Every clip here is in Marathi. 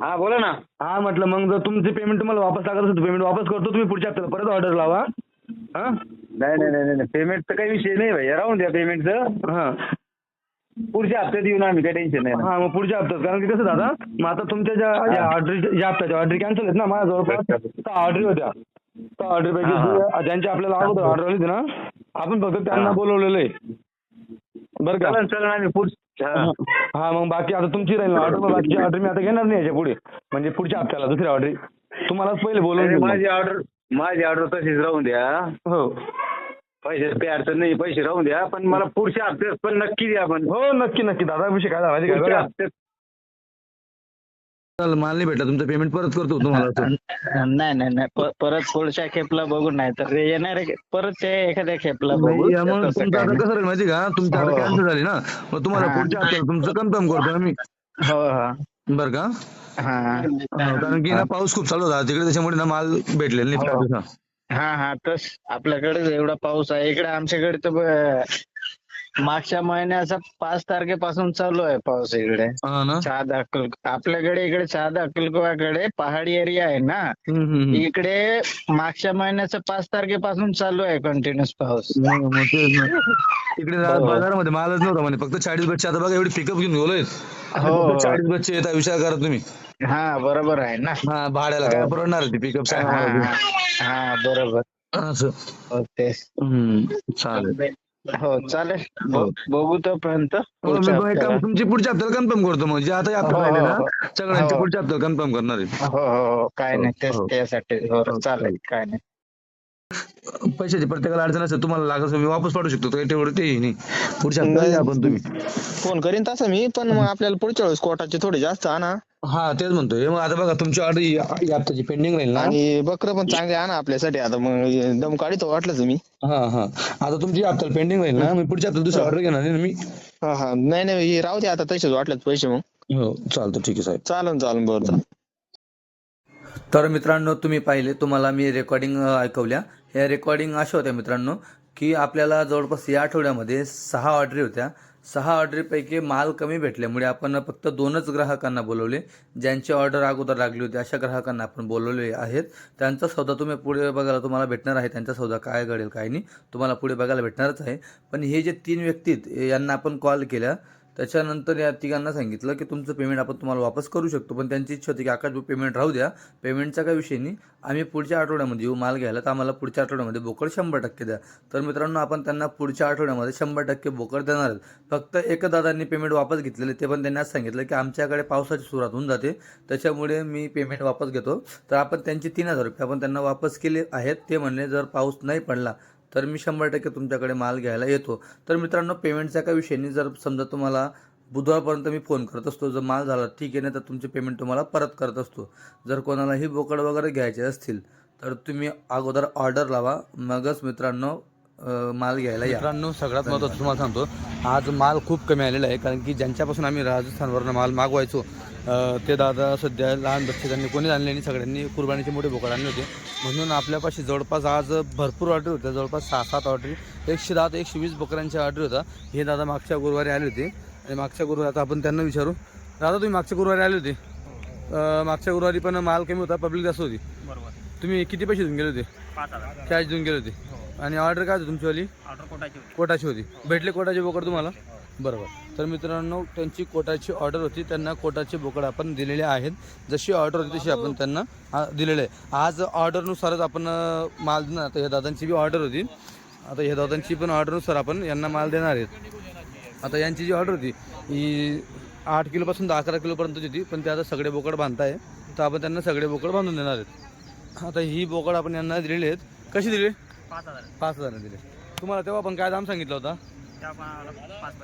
हा बोला ना. हा म्हटलं मग जर तुमचे पेमेंट तुम्हाला वापस लागत असेल पेमेंट वापस करतो तुम्ही पुढच्या हप्त्याला परत ऑर्डर लावा. हा? नाही नाही नाही नाही पेमेंटचा काही विषय नाही भाई. राहून द्या पेमेंटचं हा. पुढच्या हप्त्यात येऊन आम्ही काही टेन्शन नाही हा मग पुढच्या हप्त्यात. कारण की कसं दादा मग आता तुमच्या ज्या ज्या ऑर्डर ज्या हप्त्याच्या ऑर्डर कॅन्सल आहेत ना माझ्या जवळपास ऑर्डर होत्या. त्या ऑर्डर पैकी हा, जे- ज्यांच्या आपल्याला अगोदर ऑर्डर होती ना आपण फक्त त्यांना. बोलवलेलं आहे. बरं का? चला चला आम्ही पुढच्या हा. हा मग बाकी आता तुमची राहील ऑर्डर बाकीची ऑर्डर मी आता घेणार नाही याच्यापुढे. म्हणजे पुढच्या हप्त्याला दुसऱ्या ऑर्डर तुम्हालाच पहिले बोलवून अरे, घेऊ मग. माझी ऑर्डर माझी ऑर्डर तशीच राहून द्या. हो. पैसे काही अडचण नाही पैसे राहून द्या पण मला पुढच्या हप्त्यात पण नक्की द्या पण हो नक्की नक्की. दादा विषय काय झाला माहिती आहे पुढच्या का हप्त्यात चल माल नाही भेटला. तुमचं पेमेंट परत करतो तुम्हाला नाही नाही नाही. प- परत पुढच्या खेपला बघू नाही तर येणार परत ते एखाद्या खेपला बघू नाही, मग तसं तुमचं काय आता नाही. कसं राहील माहिती का? तुमची आता हो. कॅन्सल झाली ना? मग तुम्हाला हा. पुढच्या हप्त्याला तुमचं कन्फर्म करतो आम्ही. हो हो. बरं का? हा. हो, कारण की ना पाऊस खूप चालू होता. तिकडे त्याच्यामुळे ना माल भेटलेला नाही हो. हा हा. तस आपल्याकडे एवढा पाऊस आहे. इकडे आमच्याकडे तर ब- मागच्या महिन्याचा पाच तारखेपासून चालू आहे पाऊस इकडे. हा ना? अक्कल आपल्याकडे इकडे शहादा अक्कलकोवाकडे पहाडी एरिया आहे ना? हम्म, हम्म, हम्म. इकडे मागच्या महिन्याचा पाच तारखेपासून चालू आहे कंटिन्युअस पाऊस. हो, मग तेच ना. तिकडे जरा हो. बाजारामध्ये मालच नव्हता म्हणे. फक्त चाळीस बच्चे आता बघा एवढी पिकअप घेऊन गेलोय हो. चाळीस बच्चे येतात. विचार करा तुम्ही. हा बरोबर आहे ना. हा भाड्याला काय परवडणार ती पिकअप हा सांगा मला. हा, हा बरोबर. असं. हो तेच. हम्म, चालेल. हो चालेल. ब- बघू तोपर्यंत. हो, मी पुढच्या हप्त्याला. तुमची पुढच्या हप्त्याला कन्फर्म करतो मग. जे आता हप्ता हो, राहिले हो, ना हो. सगळ्यांच्या हो. पुढच्या हप्त्याला कन्फर्म करणार आहे. हो हो हो. काय नाही तेच हो. त्यासाठी. हो चालेल काय नाही. पैशाची प्रत्येकाला अडचण असेल तुम्हाला लागत मी वापस पाठवू शकतो. काही तेवढं ते नाही. पुढच्या हप्त्याला या पण तुम्ही. फोन करीन तसं मी पण मग आपल्याला पुढच्या वेळेस कोटाचे थोडे जास्त आणा. हा तेच म्हणतोय. मग आता बघा तुमची ऑर्डर या हप्त्याची पेंडिंग राहील ना? आणि बकर पण चांगले आणा आपल्यासाठी. आता मग दम काढितो वाटलं तुम्ही. हा हा. आता तुमची हप्त्याला पेंडिंग राहील ना? मी पुढच्या हप्त्याला दुसरी ऑर्डर घेणार आहे ना मी? हा हा. नाही नाही हे राहू दे आता. तसेच वाटलेत पैसे मग. हो चालतं. ठीक आहे साहेब. चालन चालन. बरं चालेल. तर मित्रांनो तुम्ही पाहिले तुम्हाला मी रेकॉर्डिंग ऐकवल्या. या रेकॉर्डिंग अशा होत्या मित्रांनो की आपल्याला जवळपास या आठवड्यामध्ये सहा ऑर्डरी होत्या. सहा ऑर्डरीपैकी माल कमी भेटल्यामुळे आपण फक्त दोनच ग्राहकांना बोलवले ज्यांची ऑर्डर अगोदर लागली होती अशा ग्राहकांना आपण बोलवले आहेत. त्यांचा सौदा तुम्ही पुढे बघायला तुम्हाला भेटणार आहे. त्यांचा सौदा काय घडेल काय नाही तुम्हाला पुढे बघायला भेटणारच आहे. पण हे जे तीन व्यक्तीत यांना आपण कॉल. केल्या त्याच्यानंतर या तिघांना सांगितलं की तुमचं पेमेंट आपण तुम्हाला वापस करू शकतो पण त्यांची इच्छा होती की आकाश पेमेंट राहू द्या. पेमेंटचा काही विषय नाही. आम्ही पुढच्या आठवड्यामध्ये येऊ माल घ्यायला. तर आम्हाला पुढच्या आठवड्यामध्ये बोकड शंभर टक्के द्या. तर मित्रांनो आपण त्यांना पुढच्या आठवड्यामध्ये शंभर टक्के बोकड देणार आहेत. फक्त एक दादांनी पेमेंट वापस घेतलेले ते पण त्यांनी आज सांगितलं की आमच्याकडे पावसाची सुरुवात होऊन जाते. त्याच्यामुळे मी पेमेंट वापस घेतो. तर आपण त्यांचे तीन हजार रुपये आपण त्यांना वापस केले आहेत. ते म्हणले जर पाऊस नाही पडला तर मी शंभर टक्के तुमच्याकडे माल घ्यायला येतो. तर मित्रांनो पेमेंटचा काही विषय नाही जर समजा तुम्हाला बुधवारपर्यंत मी फोन करत असतो जर माल झाला ठीक आहे ना तर तुमचे पेमेंट तुम्हाला परत करत असतो. जर कोणालाही बोकड वगैरे घ्यायचे असतील तर तुम्ही अगोदर ऑर्डर लावा. मगच मित्रांनो माल घ्यायला मित्रांनो सगळ्यात महत्त्वाचं तुम्हाला सांगतो आज माल खूप कमी आलेला आहे कारण की ज्यांच्यापासून आम्ही राजस्थानवरनं माल मागवायचो ते दादा सध्या लहान बच्चे त्यांनी कोणी आणले नाही सगळ्यांनी कुर्बानीचे मोठे बोकड आणले होते. म्हणून आपल्यापाशी जवळपास आज भरपूर ऑर्डर होत्या जवळपास सहा सात ऑर्डर एकशे दहा ते एकशे वीस बोकडांच्या ऑर्डर होता. हे दादा मागच्या गुरुवारी आले होते. आणि मागच्या गुरुवारी आता आपण त्यांना विचारू. दादा तुम्ही मागच्या गुरुवारी आले होते. मागच्या गुरुवारी पण माल कमी होता पब्लिक जास्त होती. तुम्ही किती पैसे देऊन गेले होते? कॅश देऊन गेले होते. आणि ऑर्डर काय होती तुमचीवाली कोटाची होती. भेटले कोटाचे बोकड तुम्हाला? बरोबर. तर मित्रांनो त्यांची कोटाची ऑर्डर होती. त्यांना कोटाचे बोकड आपण दिलेले आहेत. जशी ऑर्डर होती तशी आपण त्यांना दिलेले आहे. आज ऑर्डरनुसारच आपण माल देणार. आता ह्या दादांची बी ऑर्डर होती. आता ह्या दादांची पण ऑर्डरनुसार आपण यांना माल देणार आहेत. आता यांची जी ऑर्डर होती ही आठ किलोपासून दहा अकरा किलोपर्यंतची होती. पण ते आता सगळे बोकड बांधताय. तर आपण त्यांना सगळे बोकड बांधून देणार आहेत. आता ही बोकड आपण यांना दिलेली आहेत. कशी दिली? पाच हजार. पाच हजार दिले. तुम्हाला तेव्हा पण काय दाम सांगितलं होता? पाच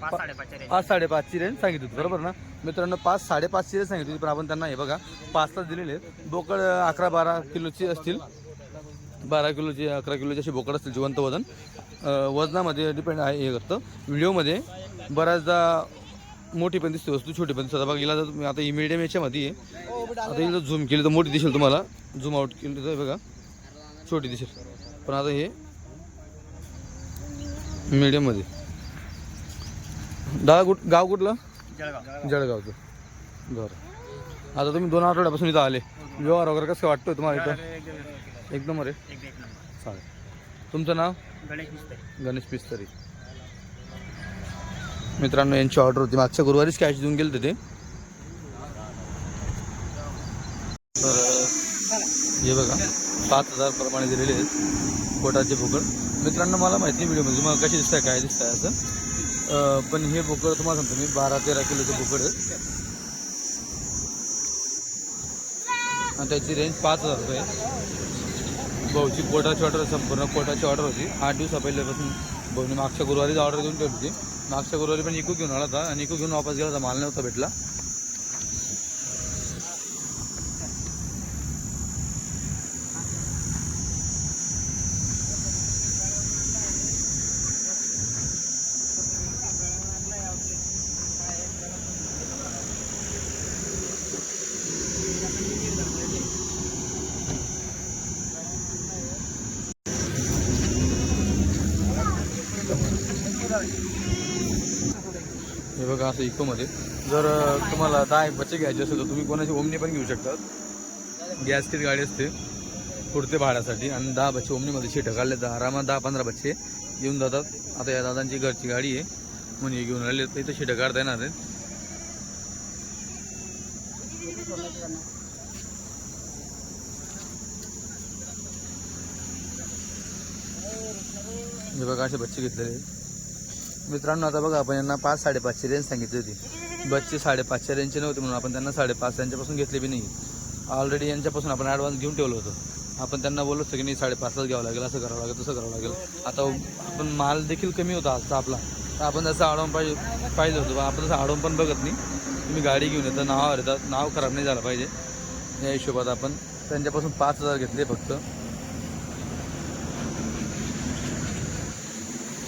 पाच पाच साडेपाचची रेंज सांगितली होती बरोबर ना? मित्रांनो पाच साडेपाचची रेंज सांगितली होती पण आपण त्यांना हे बघा पाचला दिलेले आहेत. बोकड अकरा बारा किलोची असतील. बारा किलोची अकरा किलोची अशी बोकड असतील जिवंत वजन. वजनामध्ये डिपेंड आहे हे करतं. व्हिडिओमध्ये बऱ्याचदा मोठी पण दिसते वस्तू छोटी पण दिसते. आता बघा हिला जर तुम्ही आता ही मिडियम याच्यामध्ये आहे. आता हिला झूम केली तर मोठी दिसेल तुम्हाला. झूम आउट केली तर बघा छोटी दिसेल. पण आता हे मीडियममध्ये. दादा कुठ गाव कुठलं? जळगाव. जळगावचं. बरं. आता तुम्ही दोन आठवड्यापासून इथं आले. व्यवहार वगैरे कसं वाटतोय तुम्हाला इथं? एक एकदम अरे चालेल. तुमचं नाव? गणेश पिस्तरी मित्रांनो यांची ऑर्डर होती. मागच्या गुरुवारीच कॅश देऊन गेले ते. हे बघा. पाच हजार प्रमाणे दिलेले आहेत पोटाचे बोकड. मित्रांनो मला माहिती नाही व्हिडिओमध्ये तुम्हाला कशी दिसत आहे काय दिसत आहे असं पण हे बोकड तुम्हाला सांगतो मी बारा तेरा किलोचे बोकड आहे आणि त्याची रेंज पाच हजार रुपये भाऊची कोटाची ऑर्डर संपूर्ण कोटाची ऑर्डर होती. आठ दिवसा पहिल्यापासून भाऊने मागच्या गुरुवारीच ऑर्डर देऊन ठेवली होती. मागच्या गुरुवारी पण इकू घेऊन आला होता आणि इकू घेऊन वापस गेला होता माल नव्हता भेटला. बघा असं इकोमध्ये. जर तुम्हाला दहा एक बच्चे घ्यायचे असेल तर तुम्ही कोणाची ओमनी पण घेऊ शकतात. गॅसकीट गाडी असते पुढते भाड्यासाठी. आणि दहा बच्चे ओमनीमध्ये शिट काढले तर आरामात दहा पंधरा बच्चे येऊन जातात. आता या दादांची घरची गाडी आहे म्हणजे घेऊन राहिले. तर इथं शिटं काढता येणार आहेत. हे बघा असे बच्चे घेतलेले आहेत. मित्रांनो आता बघा आपण यांना पाच साडेपाचशे रेंज सांगितली होती. बच्चे साडेपाचशे रेंजचे नव्हते म्हणून आपण त्यांना साडेपाच यांच्यापासून घेतले बी नाही. ऑलरेडी यांच्यापासून आपण ॲडव्हान्स घेऊन ठेवलं होतं. आपण त्यांना बोललो होतो की नाही साडेपाचलाच घ्यावं लागेल असं करावं लागेल तसं करावं लागेल. आता आपण माल देखील कमी होता आजचा आपला. तर आपण जसं आडवून पाहिजे पाहिजे होतं आपण तसं आडवून पण बघत नाही. तुम्ही गाडी घेऊन येतं नावावर येतात नाव खराब नाही झालं पाहिजे. या हिशोबात आपण त्यांच्यापासून पाच हजार घेतले फक्त.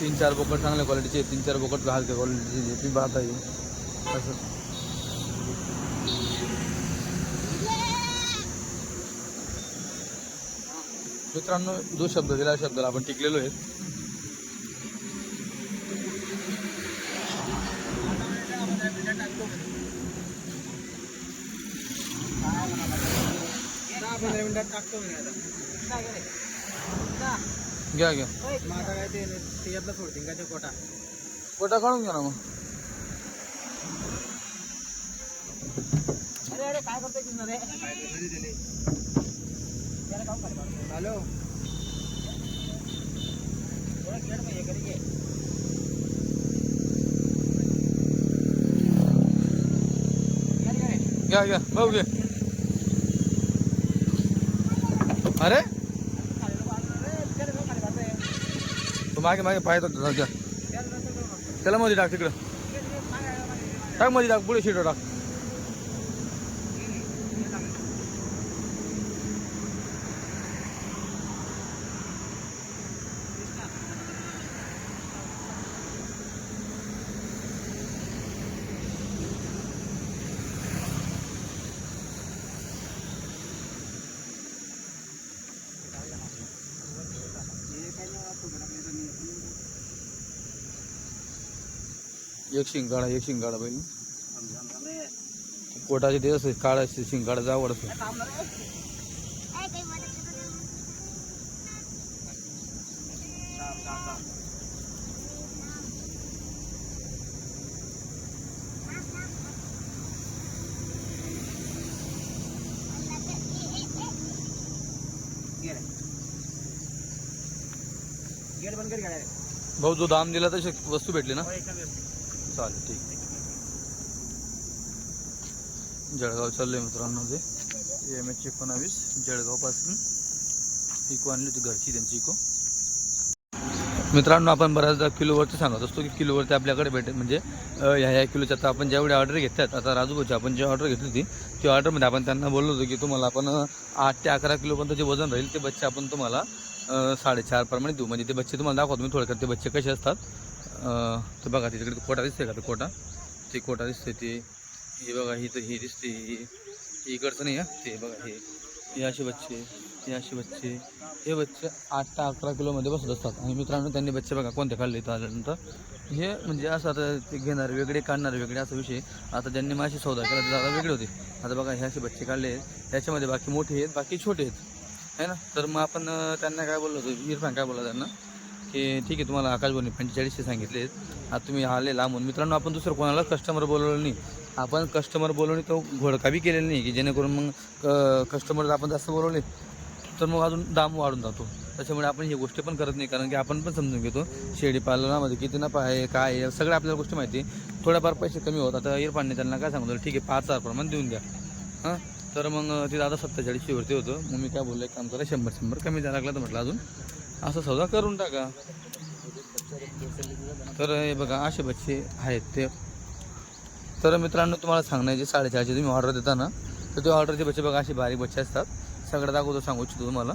तीन चार बोकड चांगल्या क्वालिटीचे तीन चार बोकड घालते क्वालिटीचे ती पाहता येईल. असं. मित्रांनो जो शब्द दिला शब्दाला आपण टिकलेलो आहे दहा पंधरा मिनिटात टाकतो घ्या घ्या. काय ते त्याच्यातलं सोडतील का ते कोटा कोटा काढून घ्या ना मग. अरे अरे काय करतोय कृष्ण रे? हॅलो. घ्या घ्या. भाऊ घे. अरे मागे मागे पाहत होता त्याला मध्ये टाक तिकडं. टाकमध्ये टाक. पुढे शिटो टाक. एक शिंगाडा एक शिंगाडा बैल कोटाचे ते असते काळा असते शिंगाडाचा आवड असते भाऊ जो दाम दिला तशी वस्तू भेटली ना? व्यवस्थित. चालेल ठीक जळगाव चाललंय मित्रांनो ते एम एच एकोणावीस जळगावपासून इको आणली होती घरची त्यांची इको. मित्रांनो आपण बऱ्याचदा किलोवरती सांगत असतो की किलोवरती आपल्याकडे भेटेल. म्हणजे ह्या ह्या किलोच्या आता आपण ज्यावेळी ऑर्डर घेतल्यात आता राजूभाऊची आपण जी ऑर्डर घेतली होती ती ऑर्डरमध्ये आपण त्यांना बोललो होतो की तुम्हाला आपण आठ ते अकरा किलोपर्यंत जे वजन राहील ते बच्चे आपण तुम्हाला साडेचारप्रमाणे साडेचार प्रमाणे देऊ. म्हणजे ते बच्चे तुम्हाला दाखवतो मी थोडक्यात ते बच्चे कसे असतात. तर बघा तिकडे कोटा दिसते का तो कोटा ते कोटा दिसते ते. हे बघा ही तर ही दिसते ही ही इकडचं नाही आहे ते बघा हे. हे असे बच्चे हे असे बच्चे. हे बच्चे आठ ते अकरा किलोमध्ये बसत असतात. आणि मित्रांनो त्यांनी बच्चे बघा कोणते काढले इथं आल्यानंतर. हे म्हणजे असं आता ते घेणार वेगळे काढणार वेगळे असा विषय. आता ज्यांनी मासे सौदा केला ते वेगळे होते. आता बघा हे असे बच्चे काढले आहेत. याच्यामध्ये बाकी मोठे आहेत बाकी छोटे आहेत. है ना? तर मग आपण त्यांना काय बोललो होतो? इरफान काय बोलला त्यांना? की ठीक आहे तुम्हाला आकाशवाणी पंचेचाळीसशे सांगितले आता तुम्ही आले लांबून. मित्रांनो आपण दुसरं कोणाला कस्टमर बोलवलं नाही. आपण कस्टमर बोलवणे तो घोडकाबी केलेला नाही की जेणेकरून मग कस्टमर आपण जास्त बोलवले तर मग अजून दाम वाढून जातो. त्याच्यामुळे आपण ही गोष्टी पण करत नाही कारण की आपण पण समजून घेतो शेळी पालनामध्ये किती नफा आहे काय आहे सगळ्या आपल्याला गोष्टी माहिती आहे. थोड्याफार पैसे कमी होत आता इरफानने त्यांना काय सांगतो ठीक आहे पाच हजार प्रमाण देऊन द्या. हां? तर मग ते दादा सत्तेचाळीसशे वरती होतं. मग मी काय बोललं काम करा शंभर शंभर कमी द्यायला लागला तर म्हटलं अजून. असं सौदा करून टाका. तर हे बघा असे बच्चे आहेत ते. तर मित्रांनो तुम्हाला सांगण्याचे साडेचारशे तुम्ही ऑर्डर देता ना तर ते ऑर्डरचे बच्चे बघा असे बारीक बच्चे असतात. सगळं दाखवतो सांगू इच्छितो तुम्हाला.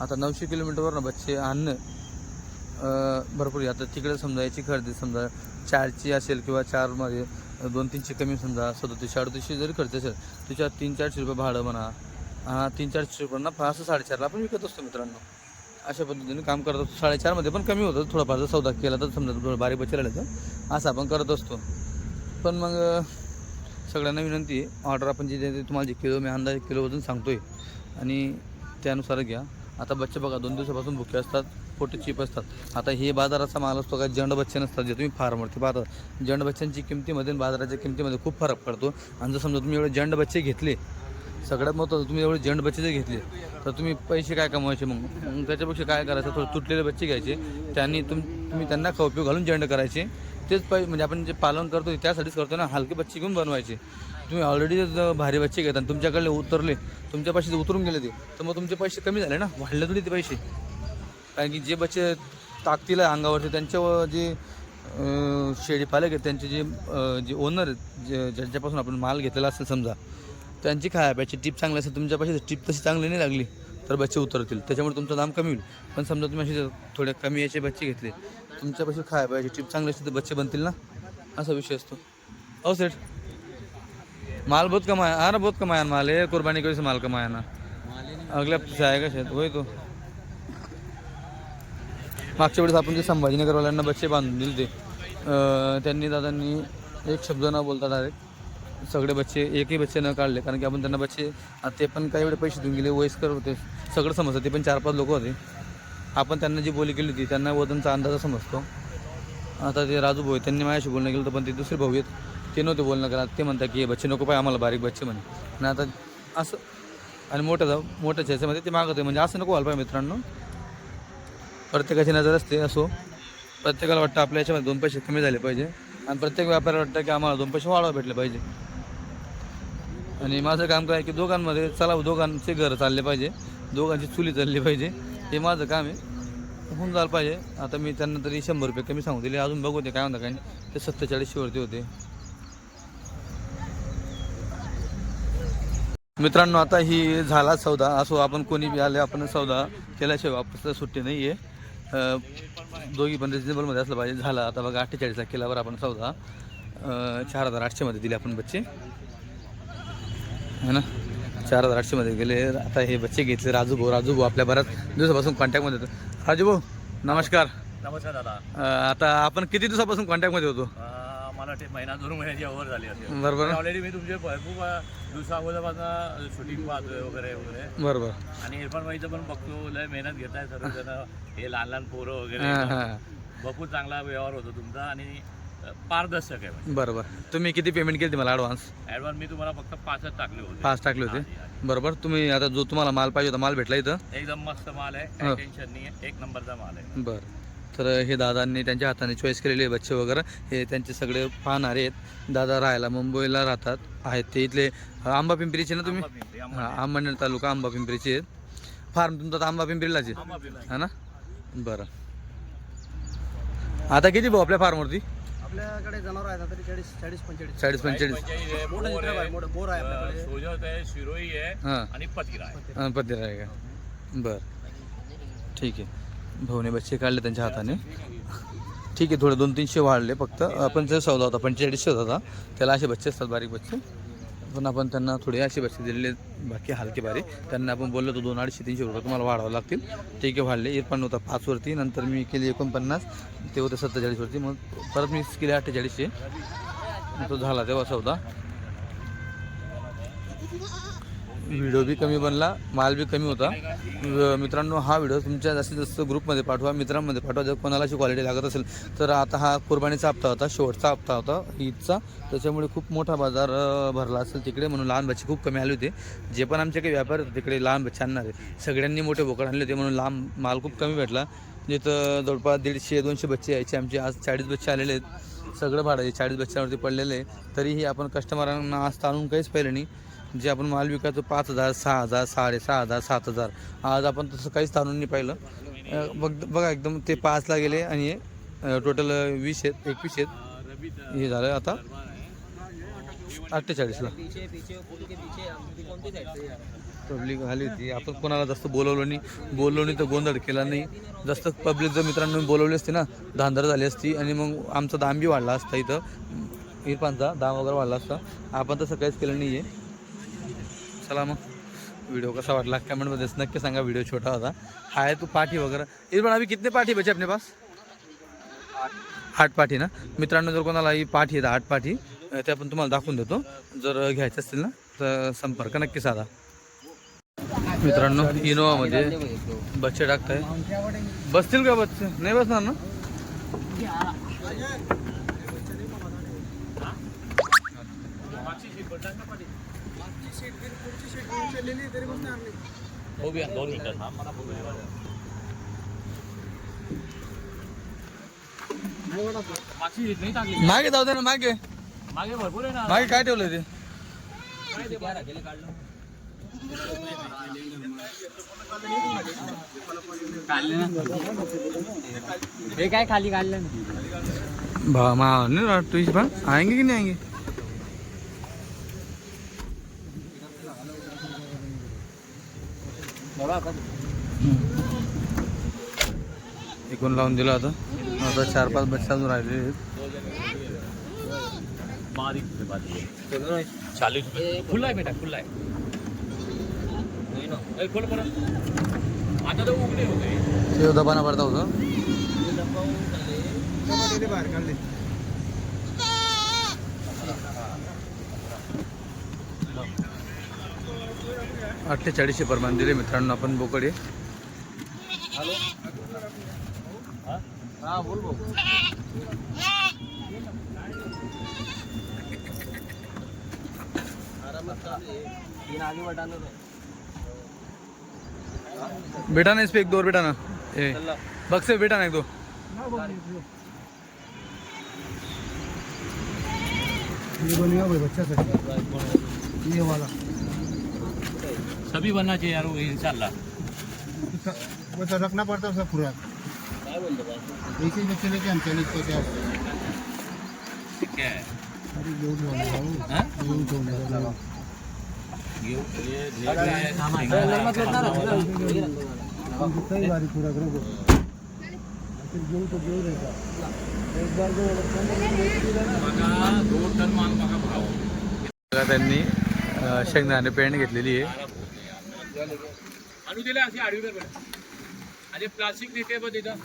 आता नऊशे किलोमीटरवरनं बच्चे आणणं भरपूर आहे. आता तिकडे समजा याची खरेदी समजा चारची असेल किंवा चारमध्ये दोन तीनशे कमी समजा सदतीसशे अडतीसशे जरी खर्च असेल तिच्या तीन चारशे रुपये भाडं म्हणा तीन चारशे रुपयांना असं साडेचारला आपण विकत असतो मित्रांनो. अशा पद्धतीने काम करत असतो. साडेचारमध्ये पण कमी होतं थोडंफार. जर सौदा केला तर समजा थोडं बारीक बच्चे राहिले तर असं आपण करत असतो. पण मग सगळ्यांना विनंती आहे ऑर्डर आपण जे देते तुम्हाला जे किलो मी अंदाजे किलो वजन सांगतो आहे आणि त्यानुसार घ्या. आता बच्चे बघा दोन दिवसापासून भुके असतात पोटे चीप असतात. आता हे बाजाराचा माल असतो का जंड बच्चे नसतात जे तुम्ही फार्मवरती पाहता. जंड बच्च्यांची किमतीमध्ये आणि बाजाराच्या किमतीमध्ये खूप फरक पडतो. आणि जर समजा तुम्ही एवढे जंड बच्चे घेतले सगळ्यात महत्त्वाचं तुम्ही एवढे जंड बच्चे जर घेतले तर तुम्ही पैसे काय कमवायचे? मग मग त्याच्यापेक्षा काय करायचं? थोडे तुटलेले बच्चे घ्यायचे. त्यांनी तुम तुम्ही त्यांना खाऊ घालून जंड करायचे. तेच पाहिजे म्हणजे आपण जे पालन करतो त्यासाठीच करतो ना हलके बच्चे घेऊन बनवायचे. तुम्ही ऑलरेडी भारी बच्चे घेता आणि तुमच्याकडले उतरले तुमच्या पैसे जर उतरून गेले ते तर मग तुमचे पैसे कमी झाले ना? वाढले थोडी ते पैसे. कारण की जे बच्चे ताकतील अंगावरचे त्यांच्या जे शेळी पालक आहेत त्यांचे जे जे ओनर आहेत जे ज्यांच्यापासून आपण माल घेतलेला असेल समजा त्यांची खायाप्याची टीप चांगली असेल तुमच्यापाशी टीप तशी चांगली नाही लागली तर बच्चे उतरतील. त्याच्यामुळे तुमचं दाम कमी होईल. पण समजा तुम्ही असे थोडे कमी याचे बच्चे घेतले तुमच्यापाशी पैसे खायाप्याची टीप चांगली असते तर बच्चे बनतील ना? असा विषय असतो. हो सेठ. माल बहुत कमाया अरे बहुत कमाया ना माल है कुर्बानी की माल कमाया ना. अगल्या हफ्ते से आएगा शायद वही तो. मागच्या वेळेस आपण जे संभाजीनगरवाल्यांना बच्चे बांधून दिले ते त्यांनी दादांनी एक शब्द न बोलता डायरेक्ट सगळे बच्चे एकही बच्चे न काढले कारण की आपण त्यांना बच्चे ते पण काही एवढे पैसे देऊन गेले वयस्कर होते सगळं समजतं ते पण चार पाच लोक होते. आपण त्यांना जी बोली केली होती त्यांना वजनचा अंदाज समजतो. आता ते राजू भाऊ आहेत, त्यांनी माझ्याशी बोलणं केलं तर पण ते दुसरे भाऊ आहेत ते नव्हते बोलणं करा ते म्हणतात की हे बच्चे नको पाहिजे आम्हाला बारीक बच्चे म्हणे. आणि आता असं आणि मोठ्या जाऊ मोठ्याच्या ह्याच्यामध्ये ते मागत आहे म्हणजे असं नको व्हायला पाहिजे मित्रांनो. प्रत्येकाची नजर असते असो. प्रत्येकाला वाटतं आपल्या याच्यामध्ये दोन पैसे कमी झाले पाहिजे. आणि प्रत्येक व्यापाऱ्याला वाटतं की आम्हाला दोन पैसे वाढवा भेटले पाहिजे. आणि माझं काम काय आहे की दोघांमध्ये चला दोघांचे घर चालले पाहिजे. दोघांची चुली चालली पाहिजे. हे माझं काम आहे. होऊन झालं पाहिजे. आता मी त्यांना तरी शंभर रुपये कमी सांगू दिले. अजून बघू ते काय म्हणता काय नाही. ते सत्तेचाळीसशेवरती होते. मित्रांनो आता ही झाला सौदा. असो आपण कोणी बी आले आपण सौदा केल्याशिवाय वापस सुट्टी नाही आहे दोघी पण रिजनेबलमध्ये असलं पाहिजे. झाला आता बघा अठ्ठेचाळीसला केल्यावर आपण सौदा. चार हजार आठशेमध्ये दिले आपण बच्चे. है ना? चार हजार आठशेमध्ये गेले. आता हे बच्चे घेतले. राजू भाऊ राजू भाऊ आपल्या बऱ्याच दिवसापासून कॉन्टॅक्टमध्ये होतो. राजू भाऊ नमस्कार. नमस्कार दादा. अं, आता आपण किती दिवसापासून कॉन्टॅक्टमध्ये होतो? अं, मला महिना दोन महिन्याची ओव्हर झाली असेल. बरोबर ऑलरेडी मी तुमचे भरपूर अं, दिवसा अगोदरपासून शूटिंग पाहतोय वगैरे वगैरे. बरोबर. आणि इरफान भाईचं पण बघतो लय मेहनत घेत आहे सर्वजण. हे लहान लहान पोरं हां वगैरे हां. भरपूर चांगला व्यवहार होतो तुमचा. आणि पारदर्शक आहे म्हणजे. बरोबर. तुम्ही किती पेमेंट केली मला ॲडव्हान्स ॲडव्हान्स मी तुम्हाला फक्त पाचच टाकले होते. पाच टाकले होते? बरोबर. तुम्ही आता जो तुम्हाला माल पाहिजे होता माल भेटला इथं? एकदम मस्त माल आहे. टेन्शन नाही आहे. एक नंबरचा माल आहे. बरं. तर हे दादांनी त्यांच्या हाताने चॉईस केलेले बच्चे वगैरे. हे त्यांचे सगळे पाहणारे आहेत. दादा राहायला मुंबईला राहतात. आहेत ते इथले. आंबा पिंपरीचे ना तुम्ही? हां अंबरनेर तालुका आंबा पिंपरीचे आहेत. फार्म तुमचा तर आंबा पिंपरीलाच आहे. है ना? बरं. आता किती भाऊ आपल्या फार्मवरती आपल्याकडे जनावर आहेत तरी चाळीस चाळीस पंचेचाळीस. चाळीस पंचेचाळीस. आहे, मोठं बोर चित्र आहे आहे, मोठं बोर आहे आपल्याकडे. सोजत आहे शिरोई आहे हां. आणि पतिरा आहे. हां पद्धत आहे का? बरं. ठीक आहे. भाऊने बच्चे काढले त्यांच्या हाताने. ठीक आहे थोडे दोन तीनशे वाढले फक्त. आपण जे सौदा होता पंचेचाळीसशे होता त्याला असे बच्चे असतात बारीक बच्चे. पण आपण त्यांना थोडे असे पैसे दिलेले बाकी हलके बारी त्यांना आपण बोललो तर दोन अडीचशे तीनशे रुपये तुम्हाला वाढावं लागतील. ते काही वाढले. इरफान होता पाचवरती नंतर मी केली एकोणपन्नास. ते होते सत्तेचाळीसवरती मग परत मी केले अठ्ठेचाळीसशे. तो झाला तेव्हा असा होता व्हिडिओ बी कमी बनला माल बी कमी होता. मित्रांनो हा व्हिडिओ तुमच्या जास्तीत जास्त ग्रुपमध्ये पाठवा मित्रांमध्ये पाठवा जर कोणाला अशी क्वालिटी लागत असेल. तर आता हा कुर्बानीचा हप्ता होता शेवटचा हप्ता होता ईदचा. त्याच्यामुळे खूप मोठा बाजार भरला असेल तिकडे म्हणून लहान बच्चे खूप कमी आले होते. जे पण आमचे काही व्यापार होते तिकडे लहान बच्चे आणणारे सगळ्यांनी मोठे बोकड आणले होते म्हणून लांब माल खूप कमी भेटला. जिथं जवळपास दीडशे दोनशे बच्चे यायचे आमचे आज चाळीस बच्चे आलेले आहेत. सगळं भाडं चाळीस बच्च्यांवरती पडलेलं आहे. तरीही आपण कस्टमरांना आज ताणून काहीच पाहिलं नाही. जे आपण माल विकायचो पाच हजार सहा हजार साडेसहा हजार सात हजार. आज आपण तसं काहीच ताणून नाही पाहिलं. बघ बघा एकदम ते पाचला गेले आणि टोटल वीस आहेत एकवीस आहेत. हे झालं आता अठ्ठेचाळीसला. पब्लिक आली होती. आपण कोणाला जास्त बोलवलं नाही. बोललो नाही तर गोंधळ केला नाही. जास्त पब्लिक जर मित्रांनो बोलवली असती ना धांदर झाली असती आणि मग आमचा दाम बी वाढला असता इथं. इरफानचा दाम वगैरे वाढला असता. आपण तसं काहीच केलं नाही आहे चला मग. व्हिडिओ कसा वाटला? कमेंटमध्ये नक्की सांगा. व्हिडिओ छोटा होता. हाय तू पाठी वगैरे. इरफान अभी कितने पाठी बचे अपने पास? आठ पाठी ना? मित्रांनो जर कोणाला ही पाठी येतात आठ पाठी. ते आपण तुम्हाला दाखवून देतो. जर घ्यायचे असतील ना तर संपर्क नक्की साधा. मित्रांनो इनोवामध्ये बच्चे टाकताय. बसतील का बच्चे? नाही बसणार ना? हो गया दोन मिनिटं थांब. मला बघू दे. मागची सीट नाही टाकली. मागे जाऊ दे ना मागे. मागे भरपूर आहे ना. मागे काय ठेवलंय ते? हे काय खाली काढलं भा मा नहीं तो इस बार आएंगे कि नहीं आएंगे? एकूण लावून दिला आता. आता चार पाच बच्चे अजून राहिले आहेत. खुला आहे बेटा खुला आहे. खोल परत. आता तर उघडे होते. ते दबाना पडता होतं. अठ्ठेचाळीसशे प्रमाण दिले मित्रांनो आपण बोकडे. हा बोल भाऊ आरामात चालू आहे. तीन आगे वाटाणं बेटा ना इस पे एक दो और बेटा ना ए बक्से बेटा ना एक दो ये वाला। सभी बनना चाहिए यार वो इंशाल्लाह वो तो रखना पड़ता है उसका पूरा काय बोलतो बा? ऐसे ही? बच्चे लेके हम चले तो क्या क्या? है बारी पूरा करो. घेऊन तो घेऊन एक बार दोन टन माल बघा त्यांनी शेंगदाणे पेंट घेतलेली आहे. आणू दिले असे आडवी कर आणि प्लास्टिक नेते बघ तिथं.